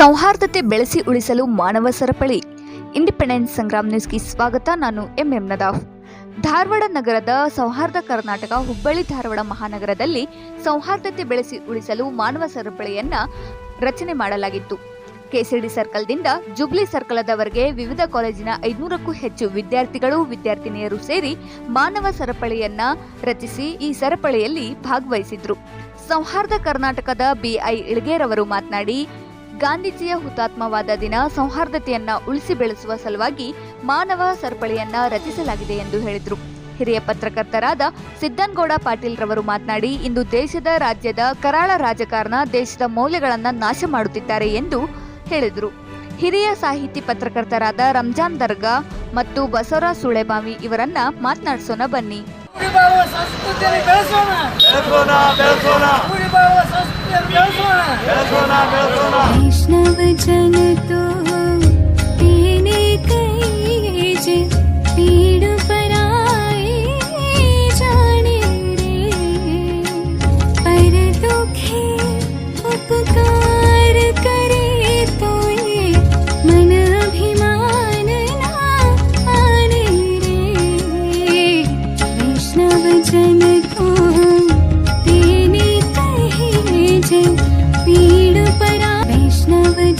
ಸೌಹಾರ್ದತೆ ಬೆಳೆಸಿ ಉಳಿಸಲು ಮಾನವ ಸರಪಳಿ. ಇಂಡಿಪೆಂಡೆನ್ಸ್ ಸಂಗ್ರಾಮ್ ನ್ಯೂಸ್ಗೆ ಸ್ವಾಗತ. ನಾನು ಎಂಎಂ ನದಾಫ್. ಧಾರವಾಡ ನಗರದ ಸೌಹಾರ್ದ ಕರ್ನಾಟಕ ಹುಬ್ಬಳ್ಳಿ ಧಾರವಾಡ ಮಹಾನಗರದಲ್ಲಿ ಸೌಹಾರ್ದತೆ ಬೆಳೆಸಿ ಉಳಿಸಲು ಮಾನವ ಸರಪಳಿಯನ್ನ ರಚನೆ ಮಾಡಲಾಗಿತ್ತು. ಕೆಸಿಡಿ ಸರ್ಕಲ್ದಿಂದ ಜುಬ್ಲಿ ಸರ್ಕಲದವರೆಗೆ ವಿವಿಧ ಕಾಲೇಜಿನ ಐದುನೂರಕ್ಕೂ ಹೆಚ್ಚು ವಿದ್ಯಾರ್ಥಿಗಳು, ವಿದ್ಯಾರ್ಥಿನಿಯರು ಸೇರಿ ಮಾನವ ಸರಪಳಿಯನ್ನ ರಚಿಸಿ ಈ ಸರಪಳಿಯಲ್ಲಿ ಭಾಗವಹಿಸಿದ್ರು. ಸೌಹಾರ್ದ ಕರ್ನಾಟಕದ ಬಿಐ ಇಳಗೇರವರು ಮಾತನಾಡಿ ಗಾಂಧೀಜಿಯ ಹುತಾತ್ಮವಾದ ದಿನ ಸೌಹಾರ್ದತೆಯನ್ನ ಉಳಿಸಿ ಬೆಳೆಸುವ ಸಲುವಾಗಿ ಮಾನವ ಸರಪಳಿಯನ್ನ ರಚಿಸಲಾಗಿದೆ ಎಂದು ಹೇಳಿದರು. ಹಿರಿಯ ಪತ್ರಕರ್ತರಾದ ಸಿದ್ದನ್ಗೌಡ ಪಾಟೀಲ್ ರವರು ಮಾತನಾಡಿ, ಇಂದು ದೇಶದ ರಾಜ್ಯದ ಕರಾಳ ರಾಜಕಾರಣ ದೇಶದ ಮೌಲ್ಯಗಳನ್ನ ನಾಶ ಮಾಡುತ್ತಿದ್ದಾರೆ ಎಂದು ಹೇಳಿದರು. ಹಿರಿಯ ಸಾಹಿತಿ ಪತ್ರಕರ್ತರಾದ ರಂಜಾನ್ ದರ್ಗಾ ಮತ್ತು ಬಸವರಾಜ್ ಸುಳೆಬಾವಿ ಇವರನ್ನ ಮಾತನಾಡಿಸೋಣ ಬನ್ನಿ. ಭಾವ ಸಂಸ್ಕೃತಿಯನ್ನು ಬೆಳೆಸೋಣ ಬೆಳೆಸೋಣ ಬೆಳೆಸೋಣ ಭಾವ ಸಂಸ್ಕೃತಿಯನ್ನು ಬೆಳೆಸೋಣ ಬೆಳೆಸೋಣ ಬೆಳೆಸೋಣ ವೈಷ್ಣವ ಜನತೋ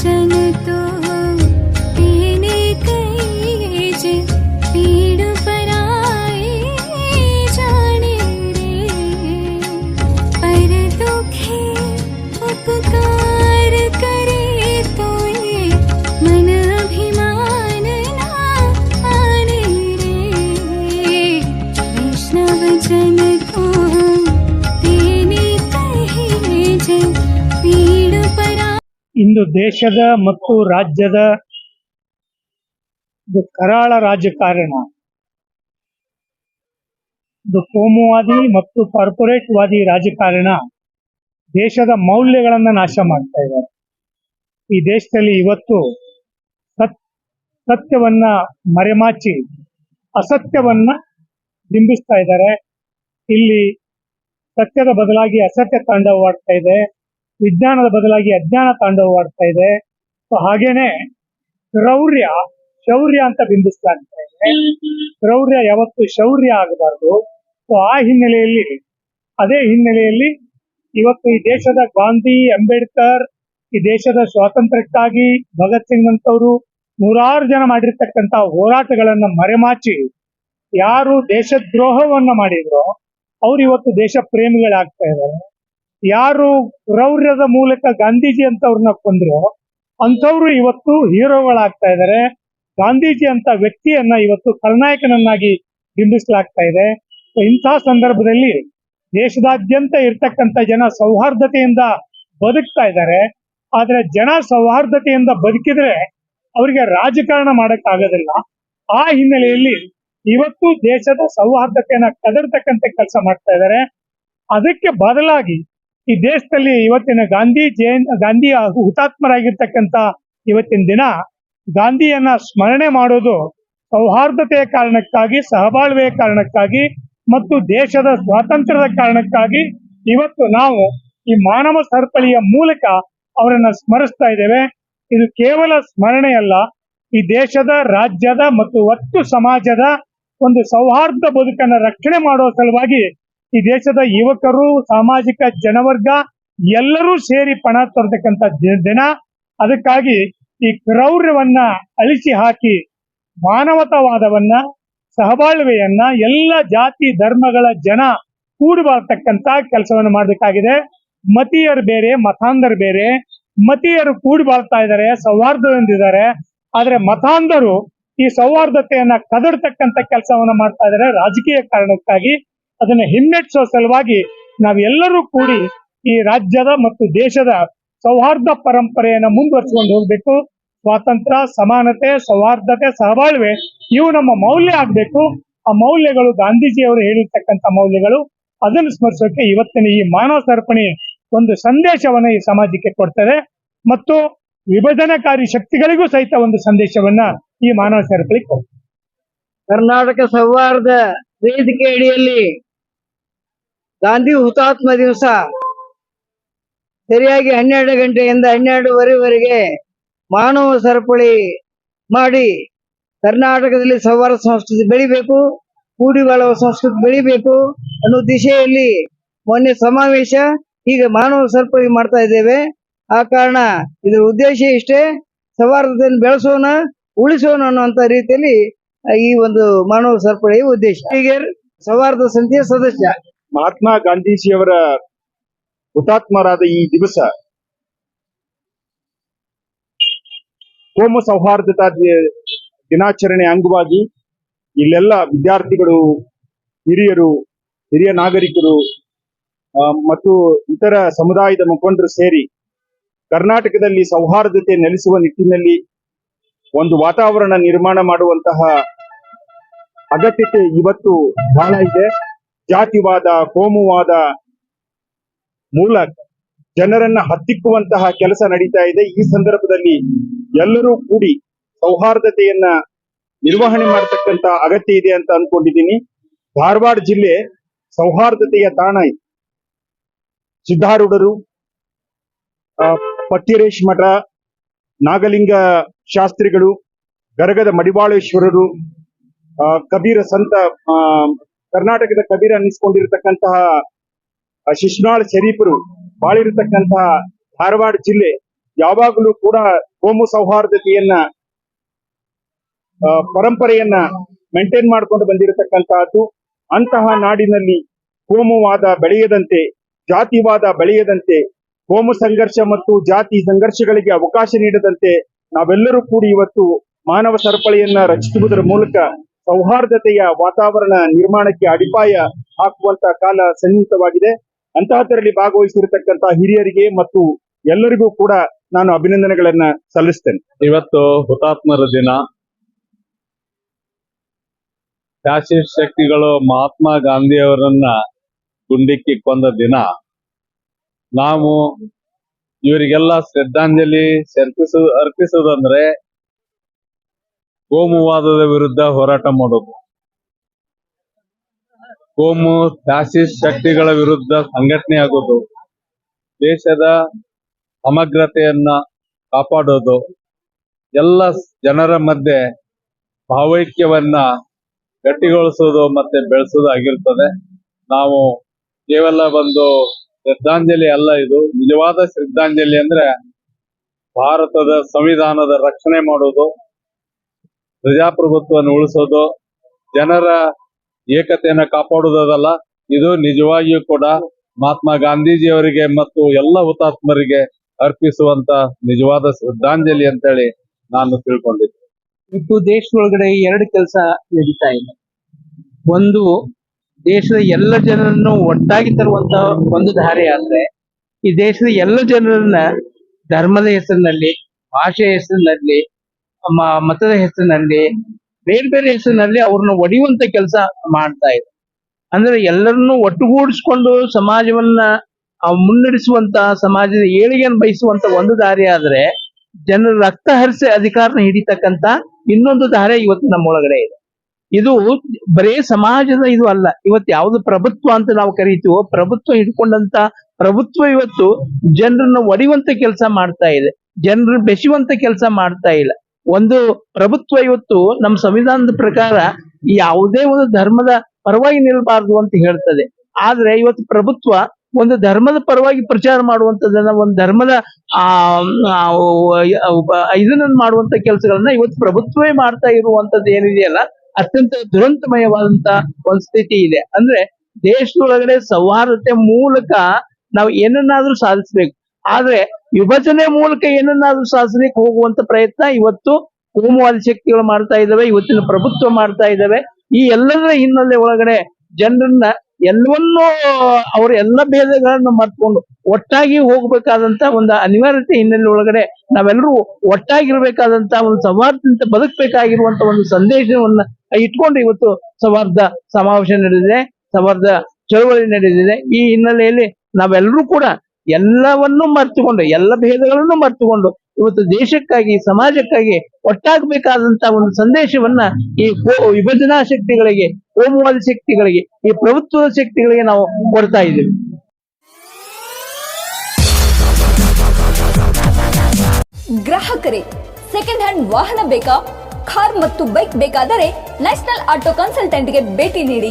是你 ಇಂದು ದೇಶದ ಮತ್ತು ರಾಜ್ಯದ ಇದು ಕರಾಳ ರಾಜಕಾರಣ. ಇದು ಕೋಮುವಾದಿ ಮತ್ತು ಕಾರ್ಪೊರೇಟ್ ವಾದಿ ರಾಜಕಾರಣ. ದೇಶದ ಮೌಲ್ಯಗಳನ್ನ ನಾಶ ಮಾಡ್ತಾ ಇದ್ದಾರೆ. ಈ ದೇಶದಲ್ಲಿ ಇವತ್ತು ಸತ್, ಸತ್ಯವನ್ನ ಮರೆಮಾಚಿ ಅಸತ್ಯವನ್ನ ಬಿಂಬಿಸ್ತಾ ಇದ್ದಾರೆ. ಇಲ್ಲಿ ಸತ್ಯದ ಬದಲಾಗಿ ಅಸತ್ಯ ತಾಂಡವವಾಡ್ತಾ ಇದೆ. ವಿಜ್ಞಾನದ ಬದಲಾಗಿ ಅಜ್ಞಾನ ತಾಂಡವವಾಡ್ತಾ ಇದೆ. ಸೊ ಹಾಗೇನೆ ಕ್ರೌರ್ಯ ಶೌರ್ಯ ಅಂತ ಬಿಂಬಿಸ್ಲಾಗ್ತಾ ಇದೆ. ಕ್ರೌರ್ಯ ಯಾವತ್ತು ಶೌರ್ಯ ಆಗಬಾರದು. ಸೊ ಆ ಹಿನ್ನೆಲೆಯಲ್ಲಿ, ಅದೇ ಹಿನ್ನೆಲೆಯಲ್ಲಿ ಇವತ್ತು ಈ ದೇಶದ ಗಾಂಧಿ, ಅಂಬೇಡ್ಕರ್, ಈ ದೇಶದ ಸ್ವಾತಂತ್ರ್ಯಕ್ಕಾಗಿ ಭಗತ್ ಸಿಂಗ್ ಅಂತವರು ನೂರಾರು ಜನ ಮಾಡಿರ್ತಕ್ಕಂತ ಹೋರಾಟಗಳನ್ನ ಮರೆಮಾಚಿ ಯಾರು ದೇಶದ್ರೋಹವನ್ನ ಮಾಡಿದ್ರೋ, ಅವ್ರು ಇವತ್ತು ದೇಶ ಪ್ರೇಮಿಗಳಾಗ್ತಾ ಇದ್ದಾರೆ. ಯಾರು ಕ್ರೌರ್ಯದ ಮೂಲಕ ಗಾಂಧೀಜಿ ಅಂತವ್ರನ್ನ ಕೊಂದ್ರು, ಅಂಥವ್ರು ಇವತ್ತು ಹೀರೋಗಳಾಗ್ತಾ ಇದಾರೆ. ಗಾಂಧೀಜಿ ಅಂತ ವ್ಯಕ್ತಿಯನ್ನ ಇವತ್ತು ಖಳನಾಯಕನನ್ನಾಗಿ ಬಿಂಬಿಸಲಾಗ್ತಾ ಇದೆ. ಇಂತಹ ಸಂದರ್ಭದಲ್ಲಿ ದೇಶದಾದ್ಯಂತ ಇರ್ತಕ್ಕಂಥ ಜನ ಸೌಹಾರ್ದತೆಯಿಂದ ಬದುಕ್ತಾ ಇದ್ದಾರೆ ಆದ್ರೆ ಜನ ಸೌಹಾರ್ದತೆಯಿಂದ ಬದುಕಿದ್ರೆ ಅವರಿಗೆ ರಾಜಕಾರಣ ಮಾಡಕ್ ಆಗೋದಿಲ್ಲ ಆ ಹಿನ್ನೆಲೆಯಲ್ಲಿ ಇವತ್ತು ದೇಶದ ಸೌಹಾರ್ದತೆಯನ್ನ ಕದರ್ತಕ್ಕಂಥ ಕೆಲಸ ಮಾಡ್ತಾ ಇದ್ದಾರೆ ಅದಕ್ಕೆ ಬದಲಾಗಿ ಈ ದೇಶದಲ್ಲಿ ಇವತ್ತಿನ ಗಾಂಧಿ ಜಯನ್ ಗಾಂಧಿ ಹುತಾತ್ಮರಾಗಿರ್ತಕ್ಕಂಥ ಇವತ್ತಿನ ದಿನ ಗಾಂಧಿಯನ್ನ ಸ್ಮರಣೆ ಮಾಡೋದು ಸೌಹಾರ್ದತೆಯ ಕಾರಣಕ್ಕಾಗಿ, ಸಹಬಾಳ್ವೆಯ ಕಾರಣಕ್ಕಾಗಿ ಮತ್ತು ದೇಶದ ಸ್ವಾತಂತ್ರ್ಯದ ಕಾರಣಕ್ಕಾಗಿ ಇವತ್ತು ನಾವು ಈ ಮಾನವ ಸರಪಳಿಯ ಮೂಲಕ ಅವರನ್ನ ಸ್ಮರಿಸ್ತಾ ಇದ್ದೇವೆ. ಇದು ಕೇವಲ ಸ್ಮರಣೆಯಲ್ಲ ಈ ದೇಶದ, ರಾಜ್ಯದ ಮತ್ತು ಒಟ್ಟು ಸಮಾಜದ ಒಂದು ಸೌಹಾರ್ದ ಬದುಕನ್ನ ರಕ್ಷಣೆ ಮಾಡುವ ಸಲುವಾಗಿ ಈ ದೇಶದ ಯುವಕರು, ಸಾಮಾಜಿಕ ಜನವರ್ಗ ಎಲ್ಲರೂ ಸೇರಿ ಪಣ ತೊರತಕ್ಕಂತ ದಿನ. ಅದಕ್ಕಾಗಿ ಈ ಕ್ರೌರ್ಯವನ್ನ ಅಳಿಸಿ ಹಾಕಿ ಮಾನವತಾವಾದವನ್ನ, ಸಹಬಾಳ್ವೆಯನ್ನ, ಎಲ್ಲ ಜಾತಿ, ಧರ್ಮಗಳ ಜನ ಕೂಡಿ ಕೆಲಸವನ್ನ ಕೆಲಸವನ್ನು ಮಾಡಬೇಕಾಗಿದೆ. ಮತೀಯರು ಬೇರೆ, ಮತಾಂಧರು ಬೇರೆ. ಮತೀಯರು ಕೂಡಿ ಬಾಳ್ತಾ ಇದ್ದಾರೆ, ಸೌಹಾರ್ದದಿಂದಿದ್ದಾರೆ. ಆದ್ರೆ ಮತಾಂಧರು ಈ ಸೌಹಾರ್ದತೆಯನ್ನ ಕದಡ್ತಕ್ಕಂತ ಕೆಲಸವನ್ನ ಮಾಡ್ತಾ ಇದ್ದಾರೆ. ರಾಜಕೀಯ ಕಾರಣಕ್ಕಾಗಿ ಅದನ್ನ ಹಿಮ್ಮೆಟ್ಟಿಸೋ ಸಲುವಾಗಿ ನಾವೆಲ್ಲರೂ ಕೂಡಿ ಈ ರಾಜ್ಯದ ಮತ್ತು ದೇಶದ ಸೌಹಾರ್ದ ಪರಂಪರೆಯನ್ನ ಮುಂದುವರಿಸಿಕೊಂಡು ಹೋಗ್ಬೇಕು. ಸ್ವಾತಂತ್ರ್ಯ, ಸಮಾನತೆ, ಸೌಹಾರ್ದತೆ, ಸಹಬಾಳ್ವೆ, ಇವು ನಮ್ಮ ಮೌಲ್ಯ ಆಗ್ಬೇಕು. ಆ ಮೌಲ್ಯಗಳು ಗಾಂಧೀಜಿಯವರು ಹೇಳಿರ್ತಕ್ಕಂಥ ಮೌಲ್ಯಗಳು. ಅದನ್ನು ಸ್ಮರಿಸೋಕೆ ಇವತ್ತಿನ ಈ ಮಾನವ ಸರ್ಪಣಿ ಒಂದು ಸಂದೇಶವನ್ನ ಈ ಸಮಾಜಕ್ಕೆ ಕೊಡ್ತದೆ. ಮತ್ತು ವಿಭಜನಕಾರಿ ಶಕ್ತಿಗಳಿಗೂ ಸಹಿತ ಒಂದು ಸಂದೇಶವನ್ನ ಈ ಮಾನವ ಸರಪಳಿ ಕೊಡ್ತದೆ. ಕರ್ನಾಟಕ ಸೌಹಾರ್ದ ವೇದಿಕೆ ಅಡಿಯಲ್ಲಿ ಗಾಂಧಿ ಹುತಾತ್ಮ ದಿವಸ ಸರಿಯಾಗಿ ಹನ್ನೆರಡು ಗಂಟೆಯಿಂದ ಹನ್ನೆರಡುವರೆವರೆಗೆ ಮಾನವ ಸರಪಳಿ ಮಾಡಿ ಕರ್ನಾಟಕದಲ್ಲಿ ಸವಾರ ಸಂಸ್ಕೃತಿ ಬೆಳಿಬೇಕು ಕೂಡಿ ಬಾಳುವ ಸಂಸ್ಕೃತಿ ಬೆಳಿಬೇಕು ಅನ್ನೋ ದಿಶೆಯಲ್ಲಿ ಮೊನ್ನೆ ಸಮಾವೇಶ ಈಗ ಮಾನವ ಸರಪಳಿ ಮಾಡ್ತಾ ಇದ್ದೇವೆ. ಆ ಕಾರಣ ಇದರ ಉದ್ದೇಶ ಇಷ್ಟೇ, ಸೌಹಾರ್ದತೆಯನ್ನು ಬೆಳೆಸೋಣ, ಉಳಿಸೋಣ ಅನ್ನುವಂತ ರೀತಿಯಲ್ಲಿ ಈ ಒಂದು ಮಾನವ ಸರಪಳಿಯ ಉದ್ದೇಶ. ಹೀಗೆ ಸೌಹಾರ್ದ ಸಮಿತಿಯ ಸದಸ್ಯ. ಮಹಾತ್ಮ ಗಾಂಧೀಜಿಯವರ ಹುತಾತ್ಮರಾದ ಈ ದಿವಸ ಕೋಮ ಸೌಹಾರ್ದತಾ ದಿನಾಚರಣೆ ಅಂಗವಾಗಿ ಇಲ್ಲೆಲ್ಲ ವಿದ್ಯಾರ್ಥಿಗಳು, ಹಿರಿಯರು, ಹಿರಿಯ ನಾಗರಿಕರು ಮತ್ತು ಇತರ ಸಮುದಾಯದ ಮುಖಂಡರು ಸೇರಿ ಕರ್ನಾಟಕದಲ್ಲಿ ಸೌಹಾರ್ದತೆ ನೆಲೆಸುವ ನಿಟ್ಟಿನಲ್ಲಿ ಒಂದು ವಾತಾವರಣ ನಿರ್ಮಾಣ ಮಾಡುವಂತಹ ಅಗತ್ಯತೆ ಇವತ್ತು ಬಹಳ ಇದೆ. ಜಾತಿವಾದ, ಕೋಮುವಾದ ಮೂಲಕ ಜನರನ್ನ ಹತ್ತಿಕ್ಕುವಂತಹ ಕೆಲಸ ನಡೀತಾ ಇದೆ. ಈ ಸಂದರ್ಭದಲ್ಲಿ ಎಲ್ಲರೂ ಕೂಡಿ ಸೌಹಾರ್ದತೆಯನ್ನ ನಿರ್ವಹಣೆ ಮಾಡತಕ್ಕಂತ ಅಗತ್ಯ ಇದೆ ಅಂತ ಅನ್ಕೊಂಡಿದ್ದೀನಿ. ಧಾರವಾಡ ಜಿಲ್ಲೆ ಸೌಹಾರ್ದತೆಯ ತಾಣ ಇದೆ ಸಿದ್ಧಾರೂಢರು ಪಟ್ಟಿರೇಶ್ ಮಠ, ನಾಗಲಿಂಗ ಶಾಸ್ತ್ರಿಗಳು, ಗರಗದ ಮಡಿವಾಳೇಶ್ವರರು ಕಬೀರ ಸಂತ ಕರ್ನಾಟಕದ ಕಬೀರ ಅನ್ನಿಸ್ಕೊಂಡಿರತಕ್ಕಂತಹ ಶಿಶ್ನಾಳ್ ಶರೀಫರು ಬಾಳಿರತಕ್ಕಂತಹ ಧಾರವಾಡ ಜಿಲ್ಲೆ ಯಾವಾಗಲೂ ಕೂಡ ಕೋಮು ಸೌಹಾರ್ದತೆಯನ್ನ ಪರಂಪರೆಯನ್ನ ಮೇಂಟೈನ್ ಮಾಡಿಕೊಂಡು ಬಂದಿರತಕ್ಕಂತಹದ್ದು, ಅಂತಹ ನಾಡಿನಲ್ಲಿ ಕೋಮುವಾದ ಬೆಳೆಯದಂತೆ, ಜಾತಿವಾದ ಬೆಳೆಯದಂತೆ, ಕೋಮು ಸಂಘರ್ಷ ಮತ್ತು ಜಾತಿ ಸಂಘರ್ಷಗಳಿಗೆ ಅವಕಾಶ ನೀಡದಂತೆ ನಾವೆಲ್ಲರೂ ಕೂಡಿ ಇವತ್ತು ಮಾನವ ಸರಪಳಿಯನ್ನ ರಚಿಸುವುದರ ಮೂಲಕ ಸೌಹಾರ್ದತೆಯ ವಾತಾವರಣ ನಿರ್ಮಾಣಕ್ಕೆ ಅಡಿಪಾಯ ಹಾಕುವಂತ ಕಾಲ ಸನ್ನಿಹಿತವಾಗಿದೆ. ಅಂತಹದರಲ್ಲಿ ಭಾಗವಹಿಸಿರತಕ್ಕಂತ ಹಿರಿಯರಿಗೆ ಮತ್ತು ಎಲ್ಲರಿಗೂ ಕೂಡ ನಾನು ಅಭಿನಂದನೆಗಳನ್ನ ಸಲ್ಲಿಸ್ತೇನೆ. ಇವತ್ತು ಹುತಾತ್ಮರ ದಿನ. ಫ್ಯಾಸಿಸ್ಟ್ ಶಕ್ತಿಗಳು ಮಹಾತ್ಮ ಗಾಂಧಿಯವರನ್ನ ಗುಂಡಿಕ್ಕಿ ಕೊಂದ ದಿನ. ನಾವು ಇವರಿಗೆಲ್ಲ ಶ್ರದ್ಧಾಂಜಲಿ ಅರ್ಪಿಸು, ಅರ್ಪಿಸುವುದಂದ್ರೆ ಕೋಮುವಾದದ ವಿರುದ್ಧ ಹೋರಾಟ ಮಾಡೋದು. ಕೋಮು ಫ್ಯಾಸಿಸ್ಟ್ ಶಕ್ತಿಗಳ ವಿರುದ್ಧ ಸಂಘಟನೆ ಆಗೋದು. ದೇಶದ ಸಮಗ್ರತೆಯನ್ನ ಕಾಪಾಡೋದು. ಎಲ್ಲ ಜನರ ಮಧ್ಯೆ ಭಾವೈಕ್ಯವನ್ನ ಗಟ್ಟಿಗೊಳಿಸೋದು ಮತ್ತೆ ಬೆಳೆಸೋದು ಆಗಿರ್ತದೆ. ನಾವು ಕೇವಲ ಒಂದು ಶ್ರದ್ಧಾಂಜಲಿ ಅಲ್ಲ ಇದು. ನಿಜವಾದ ಶ್ರದ್ಧಾಂಜಲಿ ಅಂದ್ರೆ ಭಾರತದ ಸಂವಿಧಾನದ ರಕ್ಷಣೆ ಮಾಡೋದು. ಪ್ರಜಾಪ್ರಭುತ್ವವನ್ನು ಉಳಿಸೋದು, ಜನರ ಏಕತೆಯನ್ನ ಕಾಪಾಡುವುದಲ್ಲ ಇದು ನಿಜವಾಗಿಯೂ ಕೂಡ ಮಹಾತ್ಮ ಗಾಂಧೀಜಿಯವರಿಗೆ ಮತ್ತು ಎಲ್ಲ ಹುತಾತ್ಮರಿಗೆ ಅರ್ಪಿಸುವಂತ ನಿಜವಾದ ಶ್ರದ್ಧಾಂಜಲಿ ಅಂತೇಳಿ ನಾನು ತಿಳ್ಕೊಂಡಿದ್ದೆ ಇಟ್ಟು ದೇಶದೊಳಗಡೆ ಎರಡು ಕೆಲಸ ನಡೀತಾ ಇದೆ. ಒಂದು, ದೇಶದ ಎಲ್ಲ ಜನರನ್ನು ಒಟ್ಟಾಗಿ ತರುವಂತ ಒಂದು ದಾರಿ ಆದ್ರೆ, ಈ ದೇಶದ ಎಲ್ಲ ಜನರನ್ನ ಧರ್ಮದ ಹೆಸರಿನಲ್ಲಿ, ಭಾಷೆಯ ಹೆಸರಿನಲ್ಲಿ ಮತದ ಹೆಸರಿನಲ್ಲಿ, ಬೇರೆ ಬೇರೆ ಹೆಸರಿನಲ್ಲಿ ಅವ್ರನ್ನ ಒಡೆಯುವಂತ ಕೆಲಸ ಮಾಡ್ತಾ ಇದೆ ಅಂದ್ರೆ ಎಲ್ಲರನ್ನೂ ಒಟ್ಟುಗೂಡಿಸ್ಕೊಂಡು ಸಮಾಜವನ್ನ ಮುನ್ನಡೆಸುವಂತ, ಸಮಾಜದ ಏಳಿಗೆಯನ್ನು ಬಯಸುವಂತ ಒಂದು ದಾರಿ ಆದ್ರೆ, ಜನರ ರಕ್ತ ಹರಿಸಿ ಅಧಿಕಾರನ ಹಿಡಿತಕ್ಕಂತ ಇನ್ನೊಂದು ದಾರಿ ಇವತ್ತು ನಮ್ಮ ಒಳಗಡೆ ಇದೆ. ಇದು ಬರೇ ಸಮಾಜದ ಇದು ಅಲ್ಲ, ಇವತ್ತು ಯಾವುದು ಪ್ರಭುತ್ವ ಅಂತ ನಾವು ಕರೀತೀವೋ, ಪ್ರಭುತ್ವ ಹಿಡ್ಕೊಂಡಂತ ಪ್ರಭುತ್ವ ಇವತ್ತು ಜನರನ್ನ ಒಡೆಯುವಂತ ಕೆಲಸ ಮಾಡ್ತಾ ಇದೆ. ಜನರು ಬೆಸೆಯುವಂತ ಕೆಲಸ ಮಾಡ್ತಾ ಇಲ್ಲ. ಒಂದು ಪ್ರಭುತ್ವ ಇವತ್ತು ನಮ್ಮ ಸಂವಿಧಾನದ ಪ್ರಕಾರ ಯಾವುದೇ ಒಂದು ಧರ್ಮದ ಪರವಾಗಿ ನಿಲ್ಬಾರ್ದು ಅಂತ ಹೇಳ್ತದೆ. ಆದ್ರೆ ಇವತ್ತು ಪ್ರಭುತ್ವ ಒಂದು ಧರ್ಮದ ಪರವಾಗಿ ಪ್ರಚಾರ ಮಾಡುವಂತದನ್ನ ಒಂದು ಧರ್ಮದ ಆ ಆ, ಇದನ್ನ ಮಾಡುವಂತ ಕೆಲಸಗಳನ್ನ ಇವತ್ತು ಪ್ರಭುತ್ವವೇ ಮಾಡ್ತಾ ಇರುವಂತದ್ದು ಏನಿದೆಯಲ್ಲ ಅತ್ಯಂತ ದುರಂತಮಯವಾದಂತ ಒಂದು ಸ್ಥಿತಿ ಇದೆ. ಅಂದ್ರೆ ದೇಶದೊಳಗಡೆ ಸೌಹಾರ್ದತೆ ಮೂಲಕ ನಾವು ಏನನ್ನಾದ್ರೂ ಸಾಧಿಸ್ಬೇಕು. ಆದ್ರೆ ವಿಭಜನೆ ಮೂಲಕ ಏನನ್ನಾದ್ರೂ ಸಾಧನೆಗೆ ಹೋಗುವಂತ ಪ್ರಯತ್ನ ಇವತ್ತು ಕೋಮುವಾದಿ ಶಕ್ತಿಗಳು ಮಾಡ್ತಾ ಇದ್ದಾವೆ, ಇವತ್ತಿನ ಪ್ರಭುತ್ವ ಮಾಡ್ತಾ ಇದ್ದಾವೆ. ಈ ಎಲ್ಲದರ ಹಿನ್ನೆಲೆ ಒಳಗಡೆ ಜನರನ್ನ ಎಲ್ಲವನ್ನೂ ಅವ್ರ ಎಲ್ಲ ಭೇದಗಳನ್ನು ಮರ್ತ್ಕೊಂಡು ಒಟ್ಟಾಗಿ ಹೋಗ್ಬೇಕಾದಂತ ಒಂದು ಅನಿವಾರ್ಯತೆ ಹಿನ್ನೆಲೆ ಒಳಗಡೆ ನಾವೆಲ್ಲರೂ ಒಟ್ಟಾಗಿರ್ಬೇಕಾದಂತ ಒಂದು ಸೌಹಾರ್ದದಿಂದ ಬದುಕಬೇಕಾಗಿರುವಂತ ಒಂದು ಸಂದೇಶವನ್ನ ಇಟ್ಕೊಂಡು ಇವತ್ತು ಸೌಹಾರ್ದ ಸಮಾವೇಶ ನಡೆದಿದೆ, ಸೌಹಾರ್ದ ಚಳವಳಿ ನಡೆದಿದೆ. ಈ ಹಿನ್ನೆಲೆಯಲ್ಲಿ ನಾವೆಲ್ಲರೂ ಕೂಡ ಎಲ್ಲವನ್ನೂ ಮರ್ತುಕೊಂಡು, ಎಲ್ಲ ಭೇದಗಳನ್ನು ಮರ್ತುಕೊಂಡು ಇವತ್ತು ದೇಶಕ್ಕಾಗಿ, ಸಮಾಜಕ್ಕಾಗಿ ಒಟ್ಟಾಗಬೇಕಾದಂತಹ ಒಂದು ಸಂದೇಶವನ್ನ ಈ ವಿಭಜನಾ ಶಕ್ತಿಗಳಿಗೆ ಕೋಮುವಾದ ಶಕ್ತಿಗಳಿಗೆ, ಈ ಪ್ರಭುತ್ವದ ಶಕ್ತಿಗಳಿಗೆ ನಾವು ಕೊಡ್ತಾ ಇದ್ದೀವಿ. ಗ್ರಾಹಕರೇ ಸೆಕೆಂಡ್ ಹ್ಯಾಂಡ್ ವಾಹನ ಬೇಕಾ? ಕಾರ್ ಮತ್ತು ಬೈಕ್ ಬೇಕಾದರೆ ನ್ಯಾಷನಲ್ ಆಟೋ ಕನ್ಸಲ್ಟೆಂಟ್ಗೆ ಭೇಟಿ ನೀಡಿ.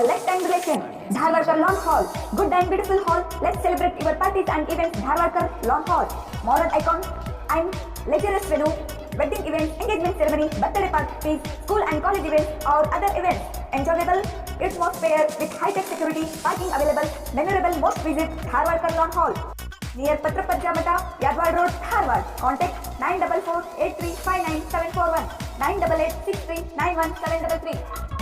A lifetime relation. Dharwarkar Lawn Hall. Good and beautiful hall. Let's celebrate your parties and events. Dharwarkar Lawn Hall. Modern icon and luxurious venue. Wedding events, engagement ceremony, birthday parties, school and college events or other events. Enjoyable atmosphere with high-tech security, parking available, memorable most visit Dharwarkar Lawn Hall. Near Patrapajja Mata, Yadwad Road, Dharwad. Contact 944 8359 741 988 63 91 733.